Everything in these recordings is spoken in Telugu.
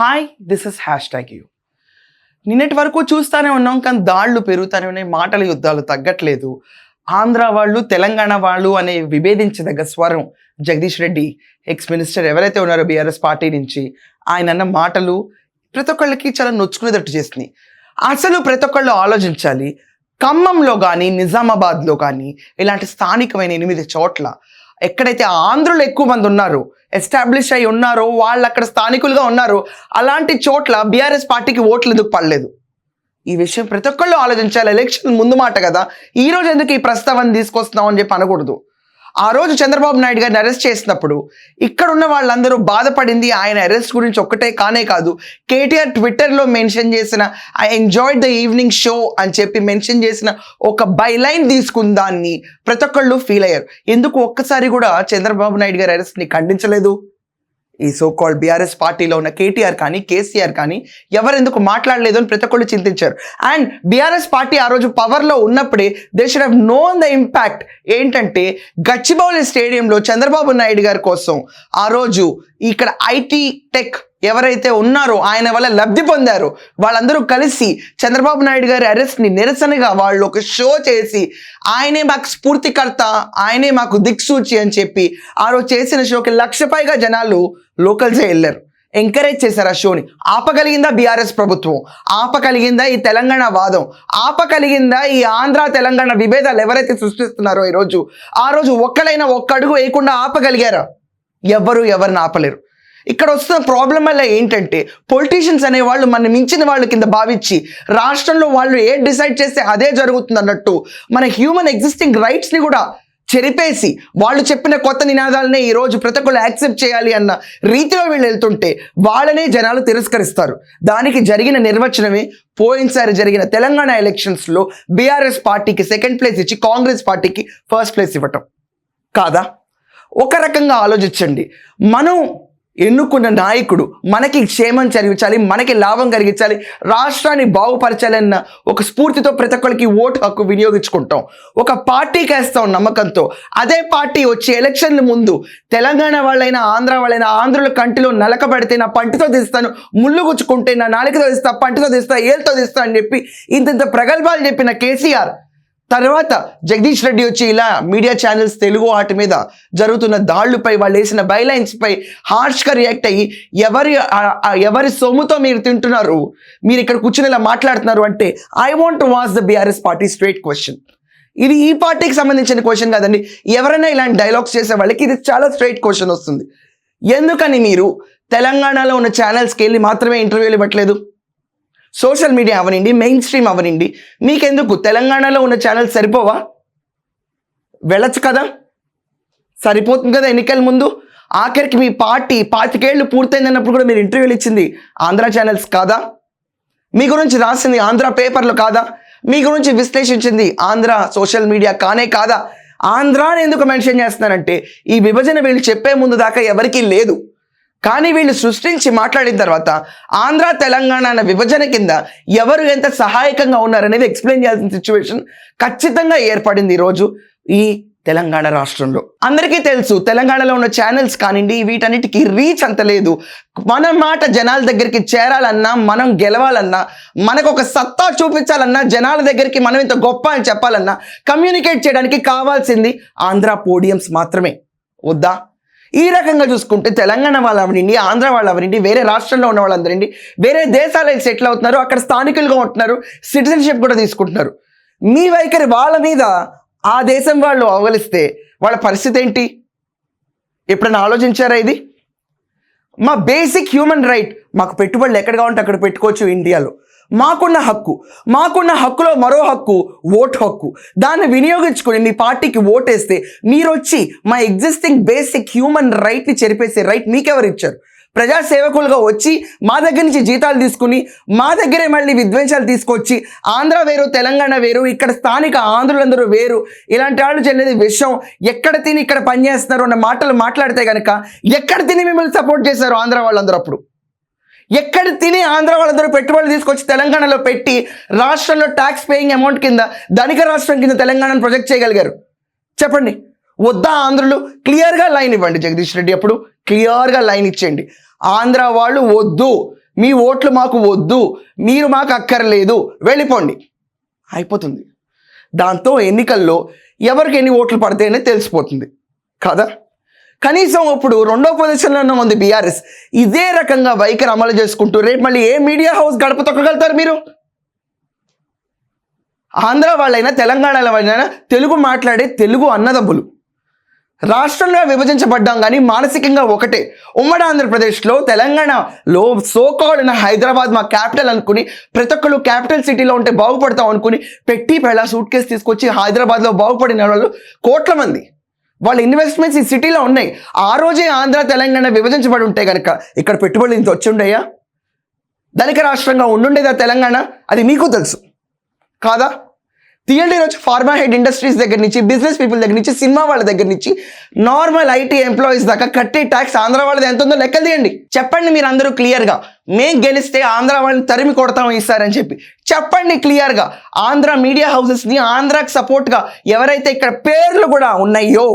Hi this is hashtag you. నిన్నటి వరకు చూస్తూనే ఉన్నాం కానీ దాళ్ళు పెరుగుతూనే ఉన్నాయి మాటల యుద్ధాలు తగ్గట్లేదు. ఆంధ్ర వాళ్ళు తెలంగాణ వాళ్ళు అనే విభేదించదగ్గ స్వరం జగదీష్ రెడ్డి ఎక్స్ మినిస్టర్ ఎవరైతే ఉన్నారో బీఆర్ఎస్ పార్టీ నుంచి ఆయన అన్న మాటలు ప్రతి ఒక్కళ్ళకి చాలా నొచ్చుకునేటట్టు చేస్తున్నాయి అసలు ప్రతి ఒక్కళ్ళు ఆలోచించాలి ఖమ్మంలో కానీ నిజామాబాద్లో కానీ ఇలాంటి స్థానికమైన ఎనిమిది చోట్ల ఎక్కడైతే ఆంధ్రులు ఎక్కువ మంది ఉన్నారో ఎస్టాబ్లిష్ అయి ఉన్నారో వాళ్ళు అక్కడ స్థానికులుగా ఉన్నారో అలాంటి చోట్ల బీఆర్ఎస్ పార్టీకి ఓట్లు ఎందుకు పడలేదు? ఈ విషయం ప్రతి ఒక్కళ్ళు ఆలోచించాలి. ఎలక్షన్ ముందు మాట కదా. ఈ రోజు ఎందుకు ఈ ప్రస్తావన తీసుకొస్తున్నాం అని చెప్పి అనకూడదు. ఆ రోజు చంద్రబాబు నాయుడు గారిని అరెస్ట్ చేసినప్పుడు ఇక్కడ ఉన్న వాళ్ళందరూ బాధపడింది ఆయన అరెస్ట్ గురించి ఒక్కటే కానే కాదు. కేటీఆర్ ట్విట్టర్లో మెన్షన్ చేసిన I enjoyed the evening show అని చెప్పి మెన్షన్ చేసిన ఒక బైలైన్ తీసుకున్న దాన్ని ప్రతి ఒక్కళ్ళు ఫీల్ అయ్యారు. ఎందుకు ఒక్కసారి కూడా చంద్రబాబు నాయుడు గారి అరెస్ట్ని ఖండించలేదు? ఈ సో కాల్డ్ బీఆర్ఎస్ పార్టీలో ఉన్న కేటీఆర్ కానీ కేసీఆర్ కానీ ఎవరెందుకు మాట్లాడలేదు అని ప్రతి ఒక్కళ్ళు చింతించారు. అండ్ బీఆర్ఎస్ పార్టీ ఆ రోజు పవర్లో ఉన్నప్పుడే they should have known the impact ఏంటంటే గచ్చిబౌలి స్టేడియంలో చంద్రబాబు నాయుడు గారి కోసం ఆ రోజు ఇక్కడ ఐటీ టెక్ ఎవరైతే ఉన్నారో ఆయన వల్ల లబ్ధి పొందారో వాళ్ళందరూ కలిసి చంద్రబాబు నాయుడు గారి అరెస్ట్ని నిరసనగా వాళ్ళు ఒక షో చేసి ఆయనే మాకు స్ఫూర్తికర్త ఆయనే మాకు దిక్సూచి అని చెప్పి ఆ రోజు చేసిన షోకి లక్ష పైగా జనాలు లోకల్సే వెళ్ళారు. ఎంకరేజ్ చేశారు ఆ షోని. ఆపగలిగిందా బీఆర్ఎస్ ప్రభుత్వం? ఆపగలిగిందా ఈ తెలంగాణ వాదం? ఆపగలిగిందా ఈ ఆంధ్ర తెలంగాణ విభేదాలు ఎవరైతే సృష్టిస్తున్నారో ఈరోజు ఆ రోజు ఒక్కడైనా ఒక్క అడుగు వేయకుండా ఆపగలిగారా? ఎవ్వరూ ఎవరిని ఆపలేరు. ఇక్కడ వస్తున్న ప్రాబ్లం వల్ల ఏంటంటే పొలిటీషియన్స్ అనే వాళ్ళు మన మించిన వాళ్ళ కింద భావించి రాష్ట్రంలో వాళ్ళు ఏ డిసైడ్ చేస్తే అదే జరుగుతుంది అన్నట్టు మన హ్యూమన్ ఎగ్జిస్టింగ్ రైట్స్ని కూడా చెరిపేసి వాళ్ళు చెప్పిన కొత్త నినాదాలనే ఈరోజు ప్రతి ఒక్కళ్ళు యాక్సెప్ట్ చేయాలి అన్న రీతిలో వీళ్ళు వెళ్తుంటే వాళ్ళనే జనాలు తిరస్కరిస్తారు. దానికి జరిగిన నిర్వచనమే పోయినసారి జరిగిన తెలంగాణ ఎలక్షన్స్లో బీఆర్ఎస్ పార్టీకి సెకండ్ ప్లేస్ ఇచ్చి కాంగ్రెస్ పార్టీకి ఫస్ట్ ప్లేస్ ఇవ్వటం. కాదా? ఒక రకంగా ఆలోచించండి. మనం ఎన్నుకున్న నాయకుడు మనకి క్షేమం జరిగించాలి మనకి లాభం కలిగించాలి రాష్ట్రాన్ని బాగుపరచాలన్న ఒక స్ఫూర్తితో ప్రతి ఒక్కరికి ఓటు హక్కు వినియోగించుకుంటాం. ఒక పార్టీకి వేస్తాం నమ్మకంతో. అదే పార్టీ వచ్చి ఎలక్షన్ల ముందు తెలంగాణ వాళ్ళైనా ఆంధ్ర వాళ్ళైనా ఆంధ్రుల కంటిలో నలకబడితే నా పంటితో తీస్తాను ముళ్ళు గుచ్చుకుంటే నా నాలుకతో తీస్తా పంటితో తీస్తా ఏళ్ళతో తీస్తా అని చెప్పి ఇంత ప్రగల్భాలు చెప్పిన కేసీఆర్ తర్వాత జగదీష్ రెడ్డి వచ్చి ఇలా మీడియా ఛానల్స్ తెలుగు వాటి మీద జరుగుతున్న దాళ్ళుపై వాళ్ళు వేసిన బైలైన్స్పై హార్ష్గా రియాక్ట్ అయ్యి ఎవరి ఎవరి సొమ్ముతో మీరు తింటున్నారు? మీరు ఇక్కడ కూర్చుని ఇలా మాట్లాడుతున్నారు అంటే I want watch the BRS party straight question ఇది ఈ పార్టీకి సంబంధించిన క్వశ్చన్ కాదండి. ఎవరైనా ఇలాంటి డైలాగ్స్ చేసే వాళ్ళకి ఇది చాలా స్ట్రైట్ క్వశ్చన్ వస్తుంది. ఎందుకని మీరు తెలంగాణలో ఉన్న ఛానల్స్కి వెళ్ళి మాత్రమే ఇంటర్వ్యూలు ఇవ్వట్లేదు? సోషల్ మీడియా అవనండి మెయిన్ స్ట్రీమ్ అవనండి మీకెందుకు తెలంగాణలో ఉన్న ఛానల్స్ సరిపోవా? వెళ్ళచ్చు కదా? సరిపోతుంది కదా ఎన్నికల ముందు? ఆఖరికి మీ పార్టీ పాతికేళ్ళు పూర్తయిందన్నప్పుడు కూడా మీరు ఇంటర్వ్యూలు ఇచ్చింది ఆంధ్ర ఛానల్స్ కాదా? మీ గురించి రాసింది ఆంధ్ర పేపర్లు కాదా? మీ గురించి విశ్లేషించింది ఆంధ్ర సోషల్ మీడియా కానే కాదా? ఆంధ్రాని ఎందుకు మెన్షన్ చేస్తున్నానంటే ఈ విభజన వీళ్ళు చెప్పే ముందు దాకా ఎవరికీ లేదు. కానీ వీళ్ళు సృష్టించి మాట్లాడిన తర్వాత ఆంధ్ర తెలంగాణ అన్న విభజన కింద ఎవరు ఎంత సహాయకంగా ఉన్నారనేది ఎక్స్ప్లెయిన్ చేయాల్సిన సిచ్యువేషన్ ఖచ్చితంగా ఏర్పడింది ఈరోజు ఈ తెలంగాణ రాష్ట్రంలో. అందరికీ తెలుసు తెలంగాణలో ఉన్న ఛానల్స్ కానివ్వండి వీటన్నిటికీ రీచ్ అంత లేదు. మన మాట జనాల దగ్గరికి చేరాలన్నా మనం గెలవాలన్నా మనకు ఒక సత్తా చూపించాలన్నా జనాల దగ్గరికి మనం ఇంత గొప్ప అని చెప్పాలన్నా కమ్యూనికేట్ చేయడానికి కావాల్సింది ఆంధ్ర పోడియంస్ మాత్రమే. వద్దా? ఈ రకంగా చూసుకుంటే తెలంగాణ వాళ్ళు అవనండి ఆంధ్ర వాళ్ళు అవనండి వేరే రాష్ట్రంలో ఉన్న వాళ్ళందరండి వేరే దేశాలకు సెటిల్ అవుతున్నారు అక్కడ స్థానికులుగా ఉంటున్నారు సిటిజన్షిప్ కూడా తీసుకుంటున్నారు. మీ వైఖరి వాళ్ళ మీద ఆ దేశం వాళ్ళు అవగలిస్తే వాళ్ళ పరిస్థితి ఏంటి? ఎప్పుడైనా ఆలోచించారా ఇది? మా బేసిక్ హ్యూమన్ రైట్ మాకు పెట్టుబడులు ఎక్కడ కావాలంటే అక్కడ పెట్టుకోవచ్చు ఇండియాలో. మాకున్న హక్కు మాకున్న హక్కులో మరో హక్కు ఓటు హక్కు. దాన్ని వినియోగించుకుని మీ పార్టీకి ఓటేస్తే మీరు వచ్చి మా ఎగ్జిస్టింగ్ బేసిక్ హ్యూమన్ రైట్ని చెరిపేసే రైట్ మీకెవరు ఇచ్చారు? ప్రజాసేవకులుగా వచ్చి మా దగ్గర నుంచి జీతాలు తీసుకుని మా దగ్గరే మళ్ళీ విద్వేషాలు తీసుకొచ్చి ఆంధ్ర వేరు తెలంగాణ వేరు ఇక్కడ స్థానిక ఆంధ్రులందరూ వేరు ఇలాంటి వాళ్ళు చెల్లేది విషయం ఎక్కడ తిని ఇక్కడ పనిచేస్తున్నారు అన్న మాటలు మాట్లాడితే కనుక ఎక్కడ తిని మిమ్మల్ని సపోర్ట్ చేశారు ఆంధ్ర వాళ్ళందరూ అప్పుడు? ఎక్కడ తిని ఆంధ్ర వాళ్ళందరూ పెట్టుబడులు తీసుకొచ్చి తెలంగాణలో పెట్టి రాష్ట్రంలో ట్యాక్స్ పేయింగ్ అమౌంట్ కింద ధనిక రాష్ట్రం కింద తెలంగాణను ప్రొజెక్ట్ చేయగలిగారు. చెప్పండి. వద్దా ఆంధ్రులు? క్లియర్గా లైన్ ఇవ్వండి జగదీష్ రెడ్డి అప్పుడు. క్లియర్గా లైన్ ఇచ్చేయండి. ఆంధ్ర వాళ్ళు వద్దు. మీ ఓట్లు మాకు వద్దు. మీరు మాకు అక్కర్లేదు. వెళ్ళిపోండి. అయిపోతుంది. దాంతో ఎన్నికల్లో ఎవరికి ఎన్ని ఓట్లు పడతాయనే తెలిసిపోతుంది. కదా? కనీసం ఇప్పుడు రెండో పొజిషన్లో ఉంది బీఆర్ఎస్ ఇదే రకంగా వైఖరి అమలు చేసుకుంటూ రేపు మళ్ళీ ఏ మీడియా హౌస్ గడప తొక్కగలుగుతారు మీరు? ఆంధ్ర వాళ్ళైనా తెలంగాణలో వాళ్ళైనా తెలుగు మాట్లాడే తెలుగు అన్నదమ్ములు. రాష్ట్రంలో విభజించబడ్డాం కానీ మానసికంగా ఒకటే. ఉమ్మడి ఆంధ్రప్రదేశ్లో తెలంగాణలో సోకాల్డ్ హైదరాబాద్ మా క్యాపిటల్ అనుకుని ప్రతి ఒక్కరు క్యాపిటల్ సిటీలో ఉంటే బాగుపడతాం అనుకుని పెట్టి పెళ్ళ సూట్ కేసు తీసుకొచ్చి హైదరాబాద్లో బాగుపడిన వాళ్ళు కోట్ల మంది. వాళ్ళ ఇన్వెస్ట్మెంట్స్ ఈ సిటీలో ఉన్నాయి. ఆ రోజే ఆంధ్ర తెలంగాణ విభజించబడి ఉంటే కనుక ఇక్కడ పెట్టుబడులు ఇంత వచ్చి ఉండయా? ధనిక రాష్ట్రంగా ఉండుండేదా తెలంగాణ? అది మీకు తెలుసు. కాదా? తీయండి వచ్చి ఫార్మా హెడ్ ఇండస్ట్రీస్ దగ్గర నుంచి బిజినెస్ పీపుల్ దగ్గర నుంచి సినిమా వాళ్ళ దగ్గర నుంచి నార్మల్ ఐటీ ఎంప్లాయీస్ దాకా కట్టే ట్యాక్స్ ఆంధ్ర వాళ్ళది ఎంత ఉందో లెక్కలు తీయండి. చెప్పండి మీరు అందరూ క్లియర్గా మేం గెలిస్తే ఆంధ్ర వాళ్ళని తరిమి కొడతాం ఇస్తారని చెప్పి. చెప్పండి క్లియర్గా ఆంధ్ర మీడియా హౌసెస్ని ఆంధ్రాకి సపోర్ట్గా ఎవరైతే ఇక్కడ పేర్లు కూడా ఉన్నాయో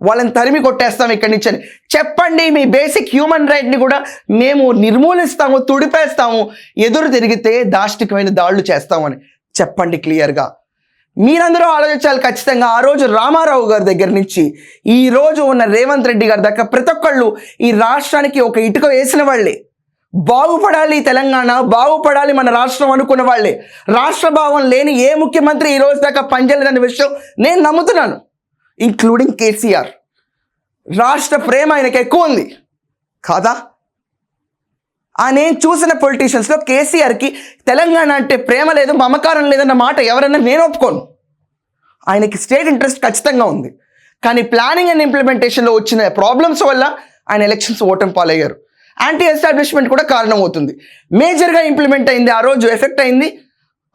వాళ్ళని తరిమి కొట్టేస్తాం ఇక్కడి నుంచి అని. చెప్పండి మీ బేసిక్ హ్యూమన్ రైట్ని కూడా మేము నిర్మూలిస్తాము తుడిపేస్తాము ఎదురు తిరిగితే దాష్టికమైన దాడులు చేస్తామని చెప్పండి క్లియర్గా మీరందరూ ఆలోచించాలి ఖచ్చితంగా ఆ రోజు రామారావు గారి దగ్గర నుంచి ఈ రోజు ఉన్న రేవంత్ రెడ్డి గారి దాకా ప్రతి ఒక్కళ్ళు ఈ రాష్ట్రానికి ఒక ఇటుక వేసిన వాళ్ళే. బాగుపడాలి తెలంగాణ బాగుపడాలి మన రాష్ట్రం అనుకున్న వాళ్ళే. రాష్ట్ర భావం లేని ఏ ముఖ్యమంత్రి ఈ రోజు దాకా పనిచేయలేదనే విషయం నేను నమ్ముతున్నాను ఇంక్లూడింగ్ కేసీఆర్. రాష్ట్ర ప్రేమ ఆయనకి ఎక్కువ ఉంది. కాదా? ఆ నేను చూసిన పొలిటీషియన్స్లో కేసీఆర్కి తెలంగాణ అంటే ప్రేమ లేదు మమకారం లేదన్న మాట ఎవరన్నా నేను ఒప్పుకోను. ఆయనకి స్టేట్ ఇంట్రెస్ట్ ఖచ్చితంగా ఉంది. కానీ ప్లానింగ్ అండ్ ఇంప్లిమెంటేషన్లో వచ్చిన ప్రాబ్లమ్స్ వల్ల ఆయన ఎలక్షన్స్ ఓటమి పాలయ్యారు. యాంటీ ఎస్టాబ్లిష్మెంట్ కూడా కారణమవుతుంది. మేజర్గా ఇంప్లిమెంట్ అయింది ఆ రోజు ఎఫెక్ట్ అయింది.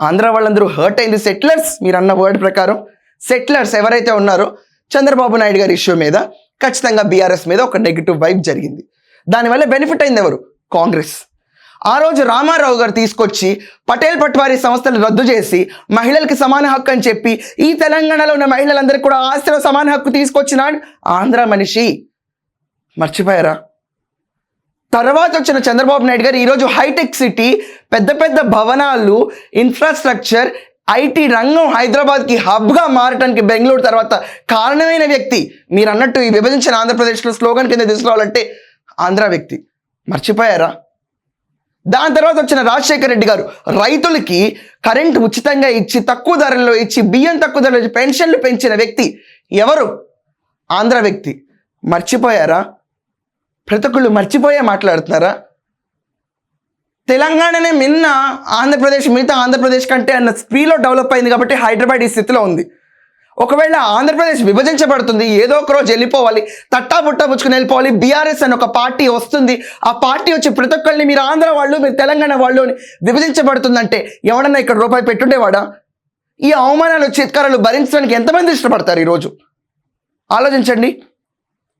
ఆంధ్ర వాళ్ళందరూ హర్ట్ అయింది. సెటిలర్స్ మీరు అన్న వర్డ్ ప్రకారం. సెటిలర్స్ ఎవరైతే ఉన్నారో చంద్రబాబు నాయుడు గారి ఇష్యూ మీద ఖచ్చితంగా బీఆర్ఎస్ మీద ఒక నెగిటివ్ వైబ్ జరిగింది. దానివల్ల బెనిఫిట్ అయింది ఎవరు? కాంగ్రెస్. ఆ రోజు రామారావు గారు తీసుకొచ్చి పటేల్ పట్వారి సంస్థలు రద్దు చేసి మహిళలకి సమాన హక్కు అని చెప్పి ఈ తెలంగాణలో ఉన్న మహిళలందరికీ కూడా ఆస్తిలో సమాన హక్కు తీసుకొచ్చిన ఆంధ్ర మనిషి. మర్చిపోయారా? తర్వాత వచ్చిన చంద్రబాబు నాయుడు గారు ఈరోజు హైటెక్ సిటీ పెద్ద పెద్ద భవనాలు ఇన్ఫ్రాస్ట్రక్చర్ ఐటీ రంగం హైదరాబాద్కి హబ్గా మారటానికి బెంగళూరు తర్వాత కారణమైన వ్యక్తి. మీరు అన్నట్టు ఈ విభజించిన ఆంధ్రప్రదేశ్లో స్లోగన్ కింద తీసుకురావాలంటే ఆంధ్ర వ్యక్తి. మర్చిపోయారా? దాని తర్వాత వచ్చిన రాజశేఖర రెడ్డి గారు రైతులకి కరెంట్ ఉచితంగా ఇచ్చి తక్కువ ధరల్లో ఇచ్చి బియ్యం తక్కువ ధరలో ఇచ్చి పెన్షన్లు పెంచిన వ్యక్తి ఎవరు? ఆంధ్ర వ్యక్తి. మర్చిపోయారా? ప్రతి ఒక్కళ్ళు మర్చిపోయే మాట్లాడుతున్నారా? తెలంగాణనే మిన్న ఆంధ్రప్రదేశ్ మిగతా ఆంధ్రప్రదేశ్ కంటే అన్న స్పీడ్లో డెవలప్ అయింది కాబట్టి హైదరాబాద్ ఈ స్థితిలో ఉంది. ఒకవేళ ఆంధ్రప్రదేశ్ విభజించబడుతుంది ఏదో ఒక రోజు వెళ్ళిపోవాలి తట్టా బుట్టా పుచ్చుకుని వెళ్ళిపోవాలి బీఆర్ఎస్ అని ఒక పార్టీ వస్తుంది ఆ పార్టీ వచ్చి ప్రతి ఒక్కరిని మీరు ఆంధ్ర వాళ్ళు మీరు తెలంగాణ వాళ్ళు అని విభజించబడుతుందంటే ఎవడన్నా ఇక్కడ రూపాయి పెట్టుండేవాడా? ఈ అవమానాలు చిత్కారాలు భరించడానికి ఎంతమంది ఇష్టపడతారు ఈరోజు? ఆలోచించండి.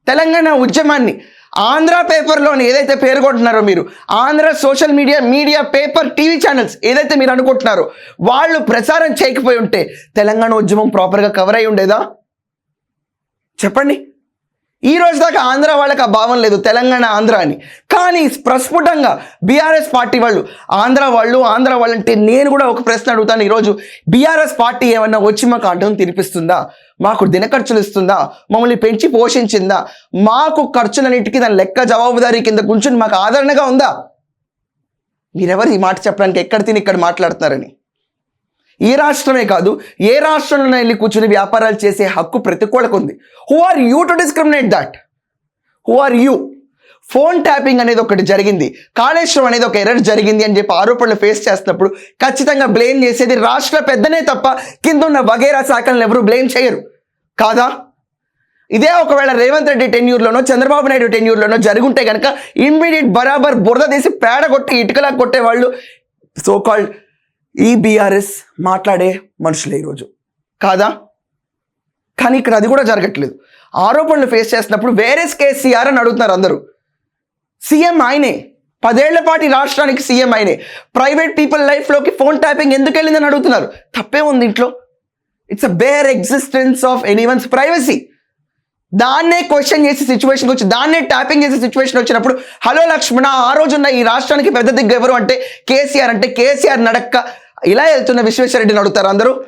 తెలంగాణ ఉద్యమాన్ని ఆంధ్ర పేపర్లోని ఏదైతే పేర్కొంటున్నారో మీరు Andhra social media media paper TV channels ఏదైతే మీరు అనుకుంటున్నారో వాళ్ళు ప్రసారం చేయకపోయి ఉంటే తెలంగాణ ఉద్యమం ప్రాపర్గా కవర్ అయి ఉండేదా? చెప్పండి. ఈ రోజు దాకా ఆంధ్ర వాళ్ళకి ఆ భావం లేదు తెలంగాణ ఆంధ్ర అని. కానీ ప్రస్ఫుటంగా బీఆర్ఎస్ పార్టీ వాళ్ళు ఆంధ్ర వాళ్ళు ఆంధ్ర వాళ్ళు అంటే నేను కూడా ఒక ప్రశ్న అడుగుతాను ఈరోజు. బీఆర్ఎస్ పార్టీ ఏమన్నా వచ్చి మాకు అడ్డం తినిపిస్తుందా? మాకు దిన ఖర్చులు ఇస్తుందా? మమ్మల్ని పెంచి పోషించిందా? మాకు ఖర్చులన్నిటికీ దాని లెక్క జవాబుదారీ కింద కూర్చుని మాకు ఆదరణగా ఉందా? మీరెవరు ఈ మాట చెప్పడానికి ఎక్కడ తిని ఇక్కడ మాట్లాడుతున్నారని? ఈ రాష్ట్రమే కాదు ఏ రాష్ట్రంలో వెళ్ళి కూర్చుని వ్యాపారాలు చేసే హక్కు ప్రతి ఒక్కళ్ళకు ఉంది. Who are you to discriminate that who are you phone tapping అనేది ఒకటి జరిగింది. కాళేశ్వరం అనేది ఒక ఎర్రర్ జరిగింది అని చెప్పి ఆరోపణలు ఫేస్ చేస్తున్నప్పుడు ఖచ్చితంగా బ్లేమ్ చేసేది రాష్ట్ర పెద్దనే తప్ప కింద ఉన్న వగేరా శాఖలను ఎవరు బ్లేమ్ చేయరు. కాదా? ఇదే ఒకవేళ రేవంత్ రెడ్డి టెన్యూర్లోనో చంద్రబాబు నాయుడు టెన్యూర్లోనో జరుగుంటే కనుక ఇమ్మీడియట్ బరాబర్ బురద తీసి పేడ కొట్టి ఇటుకలా కొట్టేవాళ్ళు సో కాల్డ్ ఈ బీఆర్ఎస్ మాట్లాడే మనుషులే ఈరోజు కాదా? కానీ ఇక్కడ అది కూడా జరగట్లేదు. ఆరోపణలు ఫేస్ చేస్తున్నప్పుడు వేరే కేసీఆర్ అని అడుగుతున్నారు అందరూ. సీఎం ఆయనే. పదేళ్ళ పాటి ఈ రాష్ట్రానికి సీఎం ఆయనే. ప్రైవేట్ పీపుల్ లైఫ్లోకి ఫోన్ ట్యాపింగ్ ఎందుకు వెళ్ళిందని అడుగుతున్నారు. తప్పే ఉంది ఇంట్లో. It's a bare existence of anyone's privacy దాన్నే క్వశ్చన్ చేసే సిచ్యువేషన్కి వచ్చి దాన్నే ట్యాపింగ్ చేసే సిచ్యువేషన్ వచ్చినప్పుడు హలో లక్ష్మణ ఆ రోజున్న ఈ రాష్ట్రానికి పెద్ద దిగ్గు ఎవరు? అంటే కేసీఆర్ అంటే కేసీఆర్ నడక్క ఇలా వెళ్తున్న విశ్వేశ్వరరెడ్డిని అడుగుతారు అందరూ?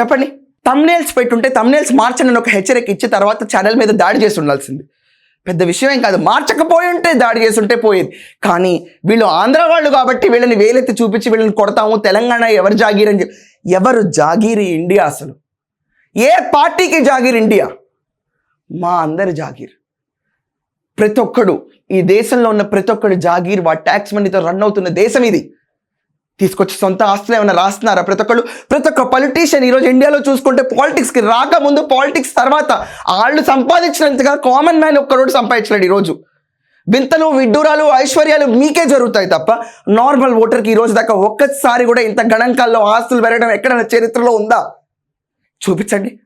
చెప్పండి. తమ్నేల్స్ పెట్టుంటే తమ్నేల్స్ మార్చనని ఒక హెచ్చరిక ఇచ్చి తర్వాత ఛానల్ మీద దాడి చేసి ఉండాల్సింది. పెద్ద విషయం ఏం కాదు. మార్చకపోయి ఉంటే దాడి చేసి ఉంటే పోయేది. కానీ వీళ్ళు ఆంధ్ర వాళ్ళు కాబట్టి వీళ్ళని వేలెత్తి చూపించి వీళ్ళని కొడతాము. తెలంగాణ ఎవరు జాగీర్ అని చెప్పి ఎవరు జాగీర్ ఇండియా అసలు? ఏ పార్టీకి జాగీర్ ఇండియా? మా అందరి జాగీర్. ప్రతి ఒక్కడు ఈ దేశంలో ఉన్న ప్రతి ఒక్కడు జాగీర్. వా ట్యాక్స్ మనీతో రన్ అవుతున్న దేశం ఇది. తీసుకొచ్చి సొంత ఆస్తులు ఏమైనా రాస్తున్నారా? ప్రతి ఒక్కళ్ళు ప్రతి ఒక్క పొలిటీషియన్ ఈరోజు ఇండియాలో చూసుకుంటే పాలిటిక్స్కి రాకముందు పాలిటిక్స్ తర్వాత వాళ్ళు సంపాదించినంతగా కామన్ మ్యాన్ ఒక్కరోడు సంపాదించలేడు ఈరోజు వింతలు విడ్డూరాలు ఐశ్వర్యాలు మీకే జరుగుతాయి తప్ప నార్మల్ ఓటర్కి ఈరోజు దాకా ఒక్కసారి కూడా ఇంత గణాంకాల్లో ఆస్తులు పెరగడం ఎక్కడైనా చరిత్రలో ఉందా? చూపించండి.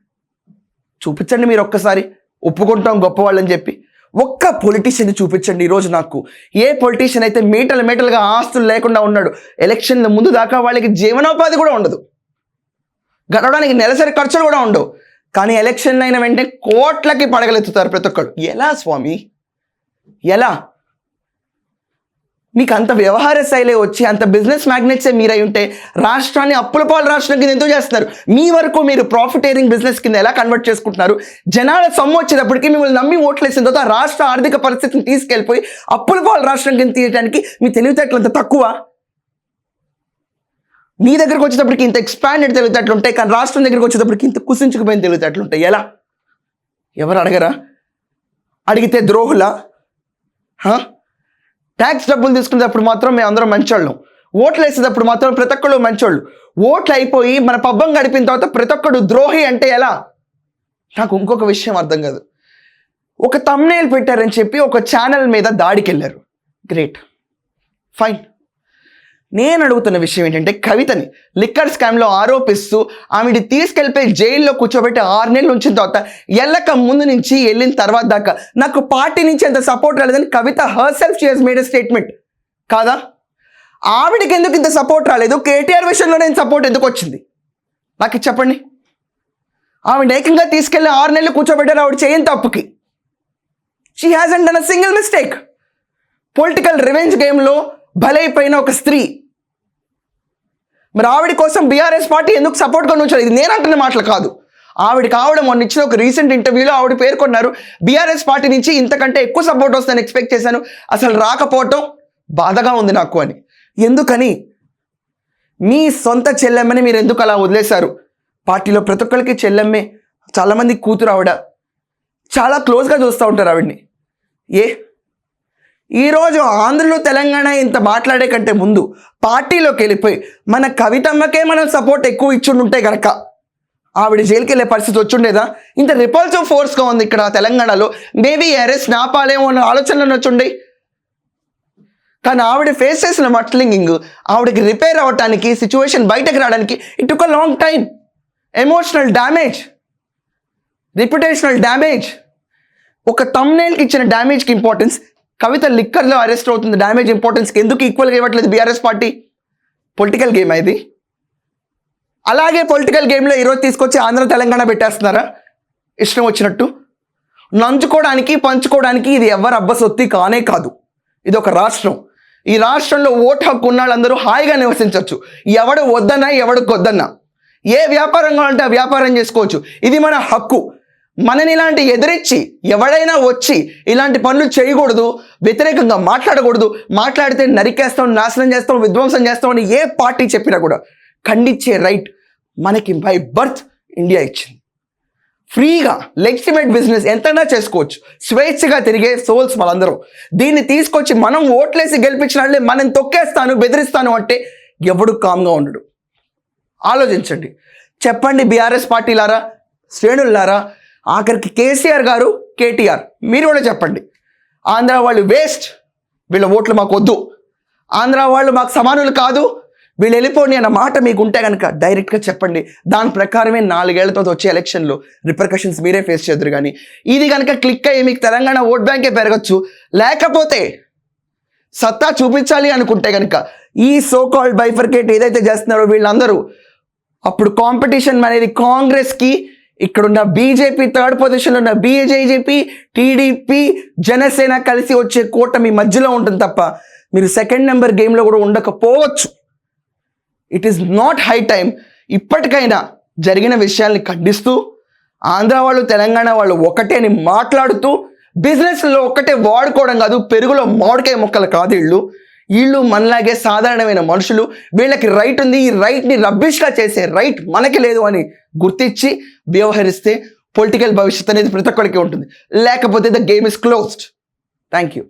చూపించండి మీరు ఒక్కసారి. ఒప్పుకుంటాం గొప్పవాళ్ళని చెప్పి. ఒక్క పొలిటీషియన్ చూపించండి ఈరోజు నాకు. ఏ పొలిటీషియన్ అయితే మీటలు మీటలుగా ఆస్తులు లేకుండా ఉన్నాడు ఎలక్షన్ల ముందు దాకా వాళ్ళకి జీవనోపాధి కూడా ఉండదు. గడవడానికి నెలసరి ఖర్చులు కూడా ఉండవు. కానీ ఎలక్షన్ అయిన వెంటనే కోట్లకి పడగలెత్తుతారు ప్రతి ఒక్కరు ఎలా స్వామి? ఎలా? మీకు అంత వ్యవహార శైలి వచ్చి అంత బిజినెస్ మ్యాగ్నెట్సే మీరై ఉంటే రాష్ట్రాన్ని అప్పుల పాలు రాష్ట్రం కింద ఎందుకు చేస్తున్నారు? మీ వరకు మీరు ప్రాఫిటేరింగ్ బిజినెస్ కింద ఎలా కన్వర్ట్ చేసుకుంటున్నారు? జనాల సొమ్ము వచ్చేటప్పటికి మిమ్మల్ని నమ్మి ఓట్లేసిన తర్వాత రాష్ట్ర ఆర్థిక పరిస్థితిని తీసుకెళ్ళిపోయి అప్పుల పాలు రాష్ట్రం కింద తీయడానికి మీ తెలివితేటలు అంత తక్కువ? మీ దగ్గరకు వచ్చేటప్పటికి ఇంత ఎక్స్పాండెడ్ తెలివితేటలు ఉంటాయి కానీ రాష్ట్రం దగ్గరకు వచ్చేటప్పటికి ఇంత కుసించుకుపోయిన తెలివితేటలు ఉంటాయి. ఎలా? ఎవరు అడగరా? అడిగితే ద్రోహులా? హా? ట్యాక్స్ డబ్బులు తీసుకునేటప్పుడు మాత్రం మేము అందరం మంచోళ్ళం. ఓట్లు వేసేటప్పుడు మాత్రం ప్రతి ఒక్కళ్ళు మంచోళ్ళు. ఓట్లు అయిపోయి మన పబ్బం గడిపిన తర్వాత ప్రతి ఒక్కడు ద్రోహి అంటే ఎలా? నాకు ఇంకొక విషయం అర్థం కాదు. ఒక తమ్నేల్ పెట్టారని చెప్పి ఒక ఛానల్ మీద దాడికి వెళ్ళారు గ్రేట్ ఫైన్ నేను అడుగుతున్న విషయం ఏంటంటే కవితని లిక్కర్ స్కామ్లో ఆరోపిస్తూ ఆమెని తీసుకెళ్ళిపోయి జైల్లో కూర్చోబెట్టి ఆరు నెలలు ఉంచిన తర్వాత ఎల్లక ముందు నుంచి వెళ్ళిన తర్వాత దాకా నాకు పార్టీ నుంచి అంత సపోర్ట్ రాలేదని Kavitha herself she has made statement కాదా? ఆవిడకి ఎందుకు ఇంత సపోర్ట్ రాలేదు? కేటీఆర్ విషయంలో నేను సపోర్ట్ ఎందుకు వచ్చింది? నాకు చెప్పండి. ఆవిడ ఏకంగా తీసుకెళ్ళి ఆరు నెలలు కూర్చోబెట్టారు ఆవిడ చేయని తప్పుకి. She has and a single mistake political revenge గేమ్లో బలైపోయిన ఒక స్త్రీ మరి ఆవిడ కోసం బీఆర్ఎస్ పార్టీ ఎందుకు సపోర్ట్గా ఉంచాలి ఇది నేను అంటున్న మాటలు కాదు. ఆవిడ కావడం మొన్న ఇచ్చిన ఒక రీసెంట్ ఇంటర్వ్యూలో ఆవిడ పేర్కొన్నారు బీఆర్ఎస్ పార్టీ నుంచి ఇంతకంటే ఎక్కువ సపోర్ట్ వస్తుందని ఎక్స్పెక్ట్ చేశాను. అసలు రాకపోవటం బాధగా ఉంది నాకు అని. ఎందుకని? మీ సొంత చెల్లెమ్మని మీరు ఎందుకు అలా వదిలేశారు? పార్టీలో ప్రతి ఒక్కరికి చెల్లెమ్మే చాలామంది కూతురు ఆవిడ. చాలా క్లోజ్గా చూస్తూ ఉంటారు ఆవిడ్ని. ఏ? ఈరోజు ఆంధ్రలో తెలంగాణ ఇంత మాట్లాడే కంటే ముందు పార్టీలోకి వెళ్ళిపోయి మన కవితమ్మకే మనం సపోర్ట్ ఎక్కువ ఇచ్చుండుంటే గనక ఆవిడ జైలుకి వెళ్ళే పరిస్థితి వచ్చుండేదా? ఇంత రిపల్సివ్ ఫోర్స్గా ఉంది ఇక్కడ తెలంగాణలో. మేబీ అరెస్ట్ నాపాలేమో అన్న ఆలోచనలు వచ్చుండే. కానీ ఆవిడ ఫేస్ చేసిన మట్లింగింగ్ ఆవిడకి రిపేర్ అవ్వటానికి సిచ్యువేషన్ బయటకు రావడానికి ఇట్ ఒక long time emotional damage reputational damage ఒక తమ్నేల్కి ఇచ్చిన డ్యామేజ్కి ఇంపార్టెన్స్ కవిత లిక్కర్లో అరెస్ట్ అవుతుంది. డ్యామేజ్ ఇంపార్టెన్స్కి ఎందుకు ఈక్వల్గా ఇవ్వట్లేదు బీఆర్ఎస్ పార్టీ? పొలిటికల్ గేమ్ ఇది? అలాగే పొలిటికల్ గేమ్లో ఈరోజు తీసుకొచ్చి ఆంధ్ర తెలంగాణ పెట్టేస్తున్నారా? ఇష్టం వచ్చినట్టు? నంచుకోవడానికి పంచుకోవడానికి ఇది ఎవరు అబ్బసొత్తి కానే కాదు. ఇది ఒక రాష్ట్రం. ఈ రాష్ట్రంలో ఓటు హక్కు ఉన్న వాళ్ళందరూ హాయిగా నివసించవచ్చు. ఎవడు వద్దన్నా ఎవడు కొద్దన్నా. ఏ వ్యాపారం కావాలంటే ఆ వ్యాపారం చేసుకోవచ్చు. ఇది మన హక్కు. మనని ఇలాంటి ఎదిరించి ఎవడైనా వచ్చి ఇలాంటి పనులు చేయకూడదు వ్యతిరేకంగా మాట్లాడకూడదు మాట్లాడితే నరికేస్తాం నాశనం చేస్తాం విధ్వంసం చేస్తాం అని ఏ పార్టీ చెప్పినా కూడా ఖండించే రైట్ మనకి బై బర్త్ ఇండియా ఇచ్చింది. ఫ్రీగా లెజిటిమేట్ బిజినెస్ ఎంతైనా చేసుకోవచ్చు. స్వేచ్ఛగా తిరిగే సోల్స్ వాళ్ళందరూ దీన్ని తీసుకొచ్చి మనం ఓట్లేసి గెలిపించిన వాళ్ళే మనం తొక్కేస్తాను బెదిరిస్తాను అంటే ఎవడు కామ్గా ఉండడు. ఆలోచించండి. చెప్పండి బీఆర్ఎస్ పార్టీలారా శ్రేణులారా ఆఖరికి కేసీఆర్ గారు కేటీఆర్. మీరు కూడా చెప్పండి. ఆంధ్ర వాళ్ళు వేస్ట్. వీళ్ళ ఓట్లు మాకు వద్దు. ఆంధ్ర వాళ్ళు మాకు సమానులు కాదు. వీళ్ళు వెళ్ళిపోండి అన్న మాట మీకు ఉంటే కనుక డైరెక్ట్గా చెప్పండి. దాని ప్రకారమే నాలుగేళ్ళతో వచ్చే ఎలక్షన్లో రిపర్కషన్స్ మీరే ఫేస్ చేద్దరు కానీ ఇది కనుక క్లిక్ అయ్యి మీకు తెలంగాణ ఓట్ బ్యాంకే పెరగచ్చు. లేకపోతే సత్తా చూపించాలి అనుకుంటే కనుక ఈ సో కాల్డ్ బైఫర్కేట్ ఏదైతే చేస్తున్నారో వీళ్ళందరూ అప్పుడు కాంపిటీషన్ అనేది కాంగ్రెస్కి ఇక్కడున్న బీజేపీ థర్డ్ పొజిషన్లో ఉన్న బీజేపీ టీడీపీ జనసేన కలిసి వచ్చే కూటమి మధ్యలో ఉంటుంది తప్ప మీరు సెకండ్ నెంబర్ గేమ్లో కూడా ఉండకపోవచ్చు. It is not high time ఇప్పటికైనా జరిగిన విషయాల్ని ఖండిస్తూ ఆంధ్ర వాళ్ళు తెలంగాణ వాళ్ళు ఒకటే అని మాట్లాడుతూ బిజినెస్లో ఒక్కటే వాడుకోవడం కాదు పెరుగులో మామిడికాయ మొక్కలు కాదు ఇళ్ళు వీళ్ళు మనలాగే సాధారణమైన మనుషులు వీళ్ళకి రైట్ ఉంది ఈ రైట్ని రబ్బిష్గా చేసే రైట్ మనకి లేదు అని గుర్తించి వ్యవహరిస్తే పొలిటికల్ భవిష్యత్ అనేది ప్రతి ఒక్కరికి ఉంటుంది. లేకపోతే the game is closed thank you